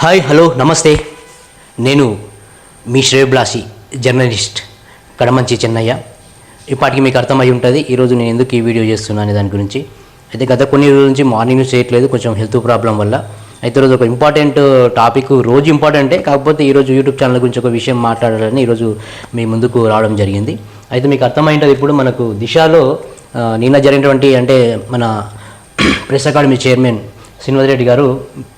Hi hello నమస్తే. నేను మీ శ్రేయబ్లాసి journalist Kadamanchi Chennaiah. ఇప్పటికి మీకు అర్థమై ఉంటుంది ఈరోజు నేను ఎందుకు ఈ వీడియో చేస్తున్నాను దాని గురించి. అయితే గత కొన్ని రోజుల నుంచి మార్నింగ్ చేయట్లేదు కొంచెం హెల్త్ ప్రాబ్లం వల్ల. అయితే రోజు ఒక ఇంపార్టెంట్ టాపిక్ రోజు ఇంపార్టెంటే కాకపోతే ఈరోజు యూట్యూబ్ ఛానల్ గురించి ఒక విషయం మాట్లాడాలని ఈరోజు మీ ముందుకు రావడం జరిగింది. అయితే మీకు అర్థమైంటది ఇప్పుడు మనకు దిశలో నిన్న జరిగినటువంటి అంటే మన press academy chairman Srinivas Reddy గారు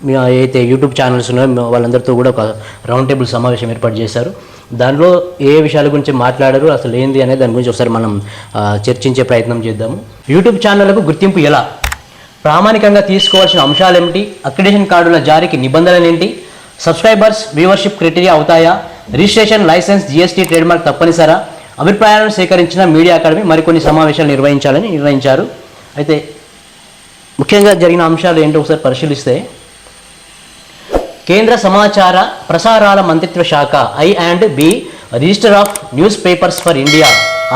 మీ అయితే యూట్యూబ్ ఛానల్స్ ఉన్నాయో వాళ్ళందరితో కూడా ఒక రౌండ్ టేబుల్ సమావేశం ఏర్పాటు చేశారు. దానిలో ఏ విషయాల గురించి మాట్లాడారు అసలు ఏంది అనేది దాని గురించి ఒకసారి మనం చర్చించే ప్రయత్నం చేద్దాము. యూట్యూబ్ ఛానళ్ళకు గుర్తింపు ఎలా? ప్రామాణికంగా తీసుకోవాల్సిన అంశాలు ఏమిటి? అక్రిడేషన్ కార్డుల జారీకి నిబంధనలు ఏంటి? సబ్స్క్రైబర్స్ వ్యూవర్షిప్ క్రైటీరియా అవుతాయా? రిజిస్ట్రేషన్ లైసెన్స్ జిఎస్టీ ట్రేడ్మార్క్ తప్పనిసరా? అభిప్రాయాలను సేకరించిన మీడియా అకాడమీ మరికొన్ని సమావేశాలు నిర్వహించాలని నిర్ణయించారు. అయితే ముఖ్యంగా జరిగిన అంశాలు ఏంటో ఒకసారి పరిశీలిస్తే కేంద్ర సమాచార ప్రసారాల మంత్రిత్వ శాఖ I and B register of newspapers for India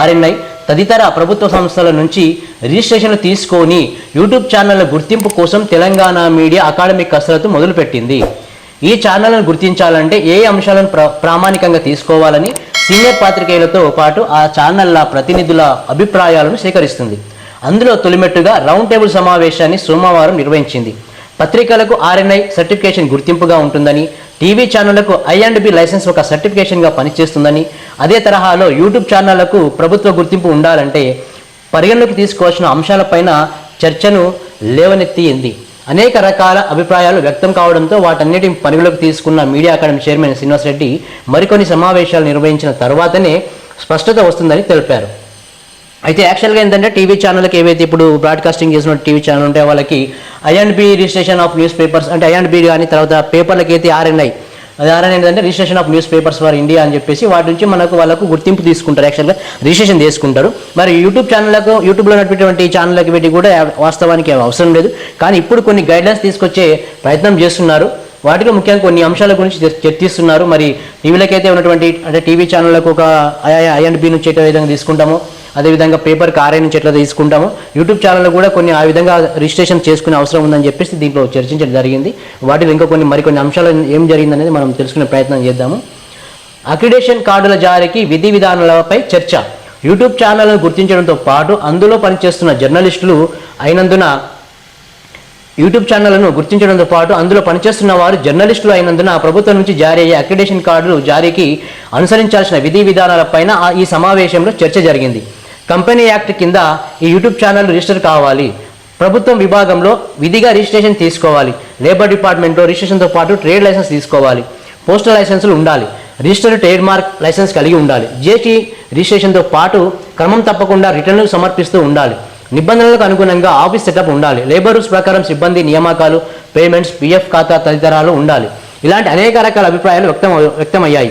RNI తదితర ప్రభుత్వ సంస్థల నుంచి రిజిస్ట్రేషన్లు తీసుకొని యూట్యూబ్ ఛానళ్ళ గుర్తింపు కోసం తెలంగాణ మీడియా అకాడమిక్ కసరత్తు మొదలుపెట్టింది. ఈ ఛానళ్ళను గుర్తించాలంటే ఏ అంశాలను ప్ర ప్రామాణికంగా తీసుకోవాలని సీనియర్ పాత్రికేయులతో పాటు ఆ ఛానళ్ళ ప్రతినిధుల అభిప్రాయాలను సేకరిస్తుంది. అందులో తొలిమెట్టుగా రౌండ్ టేబుల్ సమావేశాన్ని సోమవారం నిర్వహించింది. పత్రికలకు ఆర్ఎన్ఐ సర్టిఫికేషన్ గుర్తింపుగా ఉంటుందని టీవీ ఛానళ్ళకు ఐ అండ్ బి లైసెన్స్ ఒక సర్టిఫికేషన్గా పనిచేస్తుందని అదే తరహాలో యూట్యూబ్ ఛానళ్ళకు ప్రభుత్వ గుర్తింపు ఉండాలంటే పరిగణలోకి తీసుకోవాల్సిన అంశాలపైన చర్చను లేవనెత్తింది. అనేక రకాల అభిప్రాయాలు వ్యక్తం కావడంతో వాటన్నిటిని పరిగణలోకి తీసుకున్న media academy chairman Srinivas Reddy మరికొన్ని సమావేశాలు నిర్వహించిన తర్వాతనే స్పష్టత వస్తుందని తెలిపారు. అయితే యాక్చువల్గా ఏంటంటే టీవీ ఛానల్కి ఏవైతే ఇప్పుడు బ్రాడ్కాస్టింగ్ చేసిన టీవీ ఛానల్ ఉంటే వాళ్ళకి I and B registration of newspapers అంటే ఐ అండ్ బి కానీ తర్వాత పేపర్లకి అయితే ఆర్ఎన్ఐ అది ఆర్ఎన్ఐ ఏంటంటే registration of newspapers for India అని చెప్పేసి వాటి నుంచి మనకు వాళ్ళకు గుర్తింపు తీసుకుంటారు. యాక్చువల్గా రిజిస్ట్రేషన్ తీసుకుంటారు మరి యూట్యూబ్ ఛానళ్ళకు యూట్యూబ్లో ఉన్నటువంటి ఛానళ్ళకి పెట్టి కూడా వాస్తవానికి అవసరం లేదు. కానీ ఇప్పుడు కొన్ని గైడ్లైన్స్ తీసుకొచ్చే ప్రయత్నం చేస్తున్నారు. వాటిలో ముఖ్యంగా కొన్ని అంశాల గురించి చర్చిస్తున్నారు. మరి టీవీలకైతే ఉన్నటువంటి అంటే టీవీ ఛానళ్ళకు ఒక ఐ అండ్ బి నుంచి విధంగా తీసుకుంటామో అదేవిధంగా పేపర్ ఆర్ఐ నుంచి ఎట్లా తీసుకుంటామో యూట్యూబ్ ఛానల్ కూడా కొన్ని ఆ విధంగా రిజిస్ట్రేషన్ చేసుకునే అవసరం ఉందని చెప్పేసి దీంట్లో చర్చించడం జరిగింది. వాటిలో ఇంకా కొన్ని మరికొన్ని అంశాలు ఏం జరిగిందనేది మనం తెలుసుకునే ప్రయత్నం చేద్దాము. అక్రిడేషన్ కార్డుల జారీకి విధి విధానాలపై చర్చ. యూట్యూబ్ ఛానల్ను గుర్తించడంతో పాటు అందులో పనిచేస్తున్న జర్నలిస్టులు అయినందున యూట్యూబ్ ఛానళ్ళను గుర్తించడంతో పాటు అందులో పనిచేస్తున్న వారు జర్నలిస్టులు అయినందున ప్రభుత్వం నుంచి జారీ అయ్యే అక్రిడేషన్ కార్డులు జారీకి అనుసరించాల్సిన విధి విధానాలపైన ఈ సమావేశంలో చర్చ జరిగింది. కంపెనీ యాక్ట్ కింద ఈ యూట్యూబ్ ఛానల్ రిజిస్టర్ కావాలి. ప్రభుత్వం విభాగంలో విధిగా రిజిస్ట్రేషన్ తీసుకోవాలి. లేబర్ డిపార్ట్మెంట్లో రిజిస్ట్రేషన్తో పాటు ట్రేడ్ లైసెన్స్ తీసుకోవాలి. పోస్టల్ లైసెన్సులు ఉండాలి. రిజిస్టర్డ్ ట్రేడ్ మార్క్ లైసెన్స్ కలిగి ఉండాలి. జిఎస్టీ రిజిస్ట్రేషన్తో పాటు క్రమం తప్పకుండా రిటర్న్లు సమర్పిస్తూ ఉండాలి. నిబంధనలకు అనుగుణంగా ఆఫీస్ సెటప్ ఉండాలి. లేబర్ రూల్స్ ప్రకారం సిబ్బంది నియామకాలు పేమెంట్స్ పిఎఫ్ ఖాతా తదితరాలు ఉండాలి. ఇలాంటి అనేక రకాల అభిప్రాయాలు వ్యక్తం వ్యక్తమయ్యాయి.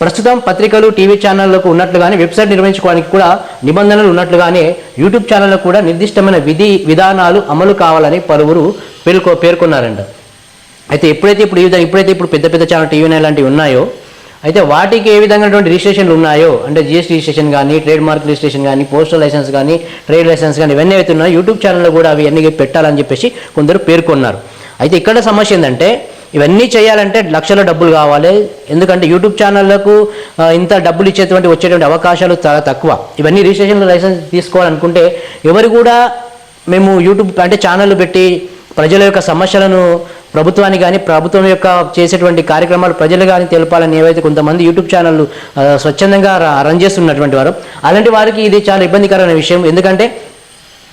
ప్రస్తుతం పత్రికలు టీవీ ఛానళ్ళకు ఉన్నట్లుగానే వెబ్సైట్ నిర్వహించుకోవడానికి కూడా నిబంధనలు ఉన్నట్లుగానే యూట్యూబ్ ఛానళ్ళకు కూడా నిర్దిష్టమైన విధి విధానాలు అమలు కావాలని పలువురు పేర్కొ పేర్కొన్నారంట. అయితే ఎప్పుడైతే ఇప్పుడు ఈ విధంగా ఎప్పుడైతే ఇప్పుడు పెద్ద పెద్ద ఛానల్ టీవీ నైన్ లాంటివి ఉన్నాయో అయితే వాటికి ఏ విధంగాటువంటి రిజిస్ట్రేషన్లు ఉన్నాయో అంటే జిఎస్టీ రిజిస్ట్రేషన్ కానీ ట్రేడ్ మార్క్ రిజిస్ట్రేషన్ కానీ పోస్టల్ లైసెన్స్ కానీ ట్రేడ్ లైసెన్స్ కానీ ఇవన్నీ అయితే ఉన్నాయో యూట్యూబ్ ఛానల్లో కూడా అవి అన్నీ పెట్టాలని చెప్పేసి కొందరు పేర్కొన్నారు. అయితే ఇక్కడ సమస్య ఏంటంటే ఇవన్నీ చేయాలంటే లక్షల డబ్బులు కావాలి. ఎందుకంటే యూట్యూబ్ ఛానళ్ళకు ఇంత డబ్బులు ఇచ్చేటువంటి వచ్చేటువంటి అవకాశాలు చాలా తక్కువ. ఇవన్నీ రిజిస్ట్రేషన్ లైసెన్స్ తీసుకోవాలనుకుంటే ఎవరు కూడా మేము యూట్యూబ్ అంటే ఛానళ్ళు పెట్టి ప్రజల యొక్క సమస్యలను ప్రభుత్వానికి కానీ ప్రభుత్వం యొక్క చేసేటువంటి కార్యక్రమాలు ప్రజలు కానీ తెలపాలని ఏవైతే కొంతమంది యూట్యూబ్ ఛానళ్ళు స్వచ్ఛందంగా రన్ చేస్తున్నటువంటి వారు అలాంటి వారికి ఇది చాలా ఇబ్బందికరమైన విషయం. ఎందుకంటే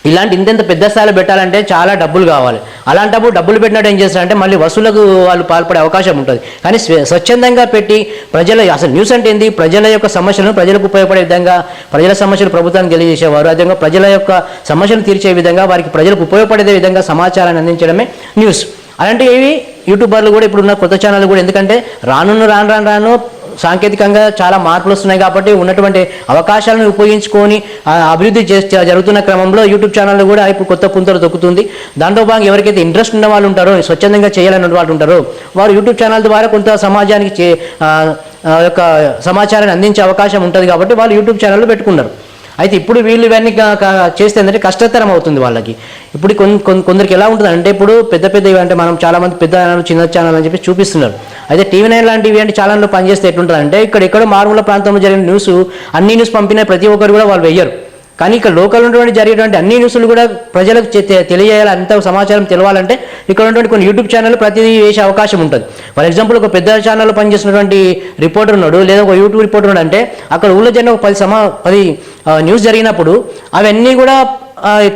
ఇలాంటి ఇంతెంత పెద్ద స్థాయిలో పెట్టాలంటే చాలా డబ్బులు కావాలి. అలాంటప్పుడు డబ్బులు పెట్టినట్టు ఏం చేస్తారంటే మళ్ళీ వసూలకు వాళ్ళు పాల్పడే అవకాశం ఉంటుంది. కానీ స్వ- స్వచ్ఛందంగా పెట్టి ప్రజల అసలు న్యూస్ అంటే ఏంది? ప్రజల యొక్క సమస్యలను ప్రజలకు ఉపయోగపడే విధంగా ప్రజల సమస్యలు ప్రభుత్వానికి తెలియజేసేవారు. అదేవిధంగా ప్రజల యొక్క సమస్యలు తీర్చే విధంగా వారికి ప్రజలకు ఉపయోగపడే విధంగా సమాచారాన్ని అందించడమే న్యూస్. అలాంటివి యూట్యూబర్లు కూడా ఇప్పుడు ఉన్న కొత్త ఛానల్ కూడా. ఎందుకంటే రానున్న రాను రాను రాను సాంకేతికంగా చాలా మార్పులు వస్తున్నాయి కాబట్టి ఉన్నటువంటి అవకాశాలను ఉపయోగించుకొని అభివృద్ధి చేస్తే జరుగుతున్న క్రమంలో యూట్యూబ్ ఛానల్ కూడా ఇప్పుడు కొత్త పుంతలు తొక్కుతుంది. దాంట్లో భాగంగా ఎవరికైతే ఇంట్రెస్ట్ ఉన్న వాళ్ళు ఉంటారో స్వచ్ఛందంగా చేయాలన్న వాళ్ళు ఉంటారో వారు యూట్యూబ్ ఛానల్ ద్వారా కొంత సమాజానికి చే ఆ, యొక్క సమాచారాన్ని అందించే అవకాశం ఉంటుంది కాబట్టి వాళ్ళు యూట్యూబ్ ఛానల్ పెట్టుకున్నారు. అయితే ఇప్పుడు వీళ్ళు ఇవన్నీ చేస్తే ఏంటంటే కష్టతరం అవుతుంది వాళ్ళకి. ఇప్పుడు కొన్- కొందరికి ఎలా ఉంటుంది అంటే ఇప్పుడు పెద్ద పెద్ద అంటే మనం చాలామంది పెద్ద ఛానల్ చిన్న ఛానల్ అని చెప్పి చూపిస్తున్నారు. అయితే టీవీ నైన్ లాంటి అంటే ఛానల్లో పనిచేస్తే ఎట్లుంటుంది అంటే ఇక్కడ ఎక్కడో మారుమూల ప్రాంతంలో జరిగిన న్యూస్ అన్ని న్యూస్ పంపిన ప్రతి ఒక్కరు కూడా వాళ్ళు వెయ్యరు. కానీ ఇక్కడ లోకల్ ఉన్నటువంటి జరిగేటువంటి అన్ని న్యూస్లు కూడా ప్రజలకు తెలియజేయాలి అంత సమాచారం తెలవాలంటే ఇక్కడ ఉన్నటువంటి కొన్ని యూట్యూబ్ ఛానల్ ప్రతిదీ వేసే అవకాశం ఉంటుంది. ఫర్ ఎగ్జాంపుల్ ఒక పెద్ద ఛానల్లో పనిచేసినటువంటి రిపోర్టర్ ఉన్నాడు లేదా ఒక యూట్యూబ్ రిపోర్టర్ ఉన్నాడు అంటే అక్కడ ఊళ్ళో జరిగిన ఒక పది సమా పది న్యూస్ జరిగినప్పుడు అవన్నీ కూడా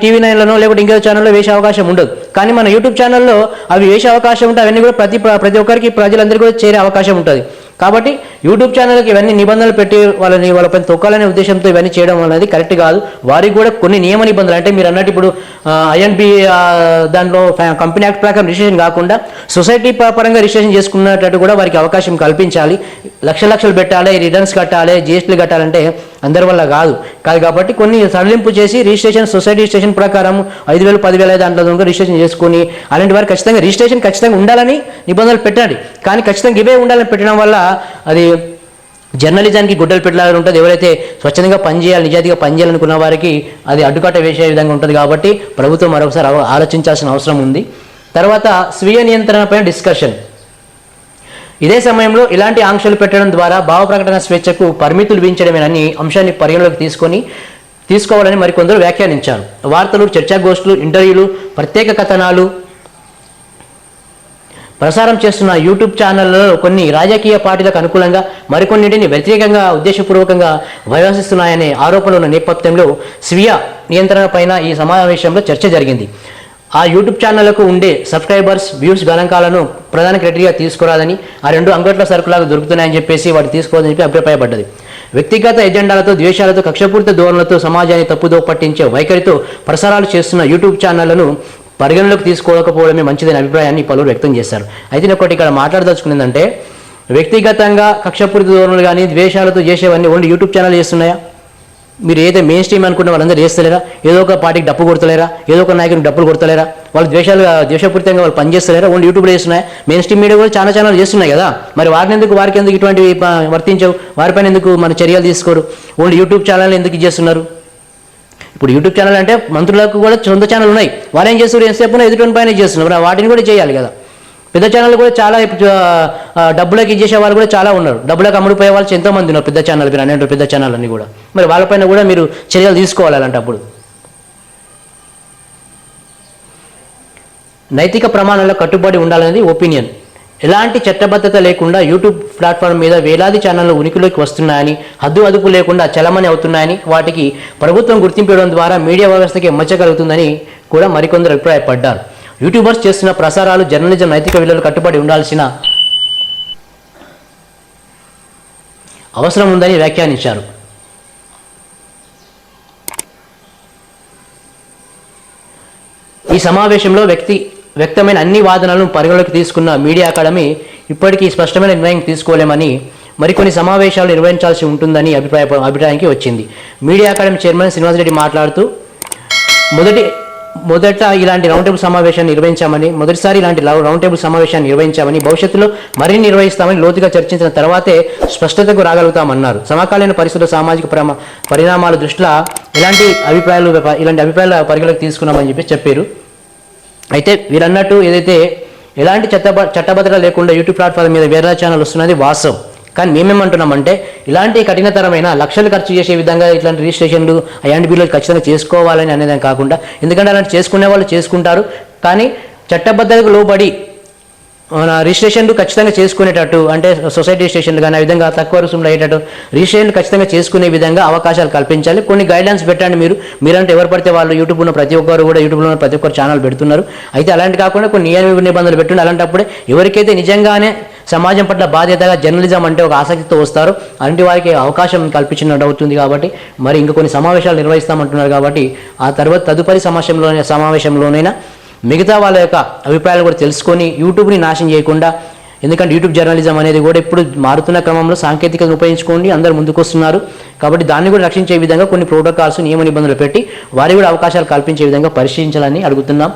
టీవీ నైన్లోనో లేకపోతే ఇంకో ఛానల్లో వేసే అవకాశం ఉండదు. కానీ మన యూట్యూబ్ ఛానల్లో అవి వేసే అవకాశం ఉంటే అవన్నీ కూడా ప్రతి ప్రతి ఒక్కరికి ప్రజలందరికీ కూడా చేరే అవకాశం ఉంటుంది. కాబట్టి యూట్యూబ్ ఛానల్కి ఇవన్నీ నిబంధనలు పెట్టి వాళ్ళని వాళ్ళపైన తొక్కాలనే ఉద్దేశంతో ఇవన్నీ చేయడం అనేది కరెక్ట్ కాదు. వారికి కూడా కొన్ని నియమ నిబంధనలు అంటే మీరు అన్నట్టు ఇప్పుడు ఐఎన్బి దాంట్లో కంపెనీ యాక్ట్ ప్రకారం రిజిస్ట్రేషన్ కాకుండా సొసైటీ ప- పరంగా రిజిస్ట్రేషన్ చేసుకున్నట్టు కూడా వారికి అవకాశం కల్పించాలి. లక్ష లక్షలు పెట్టాలి రిటర్న్స్ కట్టాలి జిఎస్టీలు కట్టాలంటే అందరి వల్ల కాదు. కాదు కాబట్టి కొన్ని సడలింపు చేసి రిజిస్ట్రేషన్ సొసైటీ రిజిస్ట్రేషన్ ప్రకారం ఐదు వేలు పదివేల దాంట్లో రిజిస్ట్రేషన్ చేసుకుని అలాంటి వారు ఖచ్చితంగా రిజిస్ట్రేషన్ ఖచ్చితంగా ఉండాలని నిబంధనలు పెట్టండి కానీ ఖచ్చితంగా ఇవే ఉండాలని పెట్టడం వల్ల అది జర్నలిజానికి గుడ్డలు పెట్టలాగా ఉంటుంది. ఎవరైతే స్వచ్ఛందంగా పనిచేయాలి నిజాయితీగా పనిచేయాలనుకున్న వారికి అది అడ్డుకట్ట వేసే విధంగా ఉంటుంది కాబట్టి ప్రభుత్వం మరొకసారి ఆలోచించాల్సిన అవసరం ఉంది. తర్వాత స్వీయ నియంత్రణపై డిస్కషన్. ఇదే సమయంలో ఇలాంటి ఆంక్షలు పెట్టడం ద్వారా భావ ప్రకటన స్వేచ్ఛకు పరిమితులు విధించడమేనని అంశాన్ని పరిగణలోకి తీసుకొని తీసుకోవాలని మరికొందరు వ్యాఖ్యానించారు. వార్తలు చర్చాగోష్ఠులు ఇంటర్వ్యూలు ప్రత్యేక కథనాలు ప్రసారం చేస్తున్న యూట్యూబ్ ఛానళ్ళలో కొన్ని రాజకీయ పార్టీలకు అనుకూలంగా మరికొన్నింటిని వ్యతిరేకంగా ఉద్దేశపూర్వకంగా వ్యవహరిస్తున్నాయనే ఆరోపణలు ఉన్న నేపథ్యంలో స్వీయ నియంత్రణ పైన ఈ సమావేశంలో చర్చ జరిగింది. ఆ యూట్యూబ్ ఛానళ్ళకు ఉండే సబ్స్క్రైబర్స్ వ్యూస్ గణాంకాలను ప్రధాన క్రైటీరియా తీసుకురాదని ఆ రెండు అంగట్ల సరుకులాగా దొరుకుతున్నాయని చెప్పేసి వాటి తీసుకోవాలని చెప్పి అభిప్రాయపడ్డది. వ్యక్తిగత ఎజెండాలతో ద్వేషాలతో కక్షపూరిత ధోరణులతో సమాజాన్ని తప్పుదో పట్టించే వైఖరితో ప్రసారాలు చేస్తున్న యూట్యూబ్ ఛానళ్ళను పరిగణలోకి తీసుకోకపోవడమే మంచిదనే అభిప్రాయాన్ని పలువురు వ్యక్తం చేశారు. అయితే ఒకటి ఇక్కడ మాట్లాడదలుచుకునేదంటే వ్యక్తిగతంగా కక్షపూరిత ధోరణులు కానీ ద్వేషాలతో చేసేవన్నీ ఓన్లీ యూట్యూబ్ ఛానల్ చేస్తున్నాయా? మీరు ఏదైతే మెయిన్ స్ట్రీమ్ అనుకున్న వాళ్ళందరూ చేస్తలేరా ఏదో ఒక పార్టీకి డప్పు కొడతలేరా? ఏదో ఒక నాయకునికి డప్పులు కొడతలేరా? వాళ్ళు ద్వేషాలు ద్వేషపూరితంగా వాళ్ళు పనిచేస్తలేరా? ఓన్లీ యూట్యూబ్లో చేస్తున్నాయి? మెయిన్ స్ట్రీమ్ మీడియా కూడా చాలా ఛానల్ చేస్తున్నాయి కదా? మరి వారిని ఎందుకు వారికి ఎందుకు ఇటువంటివి వర్తించవు? వారిపైన ఎందుకు మన చర్యలు తీసుకోరు? ఓన్లీ యూట్యూబ్ ఛానల్ ఎందుకు చేస్తున్నారు? ఇప్పుడు యూట్యూబ్ ఛానల్ అంటే మంత్రులకు కూడా సొంత ఛానల్ ఉన్నాయి. వాళ్ళు ఏం చేస్తారు ఎంతసేపు ఎదుటి పైన చేస్తున్నారు. వాటిని కూడా చేయాలి కదా? పెద్ద ఛానల్ కూడా చాలా డబ్బులకు ఇచ్చేసే వాళ్ళు కూడా చాలా ఉన్నారు. డబ్బులకు అమ్ముడుపోయే వాళ్ళు ఎంతో మంది ఉన్నారు పెద్ద ఛానల్ పైన అనేటువంటి పెద్ద ఛానల్ అన్ని కూడా. మరి వాళ్ళపైన కూడా మీరు చర్యలు తీసుకోవాలి అలాంటప్పుడు. నైతిక ప్రమాణాలకు కట్టుబడి ఉండాలనేది ఒపీనియన్ ఎలాంటి చట్టబద్ధత లేకుండా యూట్యూబ్ ప్లాట్ఫామ్ మీద వేలాది ఛానళ్ళు ఉనికిలోకి వస్తున్నాయని హద్దు అదుపు లేకుండా చలమని అవుతున్నాయని వాటికి ప్రభుత్వం గుర్తింపు ఇవ్వడం ద్వారా మీడియా వ్యవస్థకి మచ్చగలుగుతుందని కూడా మరికొందరు అభిప్రాయపడ్డారు. యూట్యూబర్స్ చేస్తున్న ప్రసారాలు జర్నలిజం నైతిక విలువలు కట్టుబడి ఉండాల్సిన అవసరం ఉందని వ్యాఖ్యానించారు. ఈ సమావేశంలో వ్యక్తి వ్యక్తమైన అన్ని వాదనలను పరిగణలోకి తీసుకున్న మీడియా అకాడమీ ఇప్పటికీ స్పష్టమైన నిర్ణయం తీసుకోలేమని మరికొన్ని సమావేశాలు నిర్వహించాల్సి ఉంటుందని అభిప్రాయ అభిప్రాయానికి వచ్చింది. మీడియా అకాడమీ చైర్మన్ శ్రీనివాసరెడ్డి మాట్లాడుతూ మొదటి మొదట ఇలాంటి రౌండ్ టేబుల్ సమావేశాన్ని నిర్వహించామని మొదటిసారి ఇలాంటి రౌండ్ టేబుల్ సమావేశాన్ని నిర్వహించామని భవిష్యత్తులో మరిన్ని నిర్వహిస్తామని లోతుగా చర్చించిన తర్వాతే స్పష్టతకు రాగలుగుతామన్నారు. సమకాలీన పరిస్థితుల సామాజిక ప్రమ పరిణామాల దృష్ట్యా ఇలాంటి అభిప్రాయాలు ఇలాంటి అభిప్రాయాల పరిగణలోకి తీసుకున్నామని చెప్పి చెప్పారు. అయితే వీరన్నట్టు ఏదైతే ఎలాంటి చట్ట చట్టభద్రత లేకుండా యూట్యూబ్ ప్లాట్ఫామ్ మీద వేరే ఛానల్ వస్తున్నది వాస్తవం. కానీ మేమేమంటున్నామంటే ఇలాంటి కఠినతరమైన లక్షలు ఖర్చు చేసే విధంగా ఇట్లాంటి రిజిస్ట్రేషన్లు అలాంటి బిల్లు ఖచ్చితంగా చేసుకోవాలని అనేదాన్ని కాకుండా ఎందుకంటే అలాంటి చేసుకునే వాళ్ళు చేసుకుంటారు కానీ చట్టబద్ధతకు లోబడి మన రిజిస్ట్రేషన్లు ఖచ్చితంగా చేసుకునేటట్టు అంటే సొసైటీ రిజిస్ట్రేషన్లు కానీ ఆ విధంగా తక్కువ రుసుములు అయ్యేటట్టు రిజిస్ట్రేషన్లు ఖచ్చితంగా చేసుకునే విధంగా అవకాశాలు కల్పించాలి. కొన్ని గైడ్లైన్స్ పెట్టండి మీరు. మీరంటే ఎవరు పడితే వాళ్ళు యూట్యూబ్ ఉన్న ప్రతి ఒక్కరు కూడా యూట్యూబ్లో ఉన్న ప్రతి ఒక్కరు ఛానల్ పెడుతున్నారు. అయితే అలాంటి కాకుండా కొన్ని నియమ నిబంధనలు పెట్టండి అలాంటప్పుడే ఎవరికైతే నిజంగానే సమాజం పట్ల బాధ్యతగా జర్నలిజం అంటే ఒక ఆసక్తితో వస్తారు. అలాంటి వారికి అవకాశం కల్పించినట్టు అవుతుంది కాబట్టి మరి ఇంకా కొన్ని సమావేశాలు నిర్వహిస్తామంటున్నారు కాబట్టి ఆ తర్వాత తదుపరి సమావేశంలోనే సమావేశంలోనైనా మిగతా వాళ్ళ యొక్క అభిప్రాయాలు కూడా తెలుసుకొని యూట్యూబ్ని నాశనం చేయకుండా ఎందుకంటే యూట్యూబ్ జర్నలిజం అనేది కూడా ఇప్పుడు మారుతున్న క్రమంలో సాంకేతికతను ఉపయోగించుకోండి అందరూ ముందుకొస్తున్నారు కాబట్టి దాన్ని కూడా రక్షించే విధంగా కొన్ని ప్రోటోకాల్స్ నియమ నిబంధనలు పెట్టి వారికి కూడా అవకాశాలు కల్పించే విధంగా పరిశీలించాలని అడుగుతున్నాం.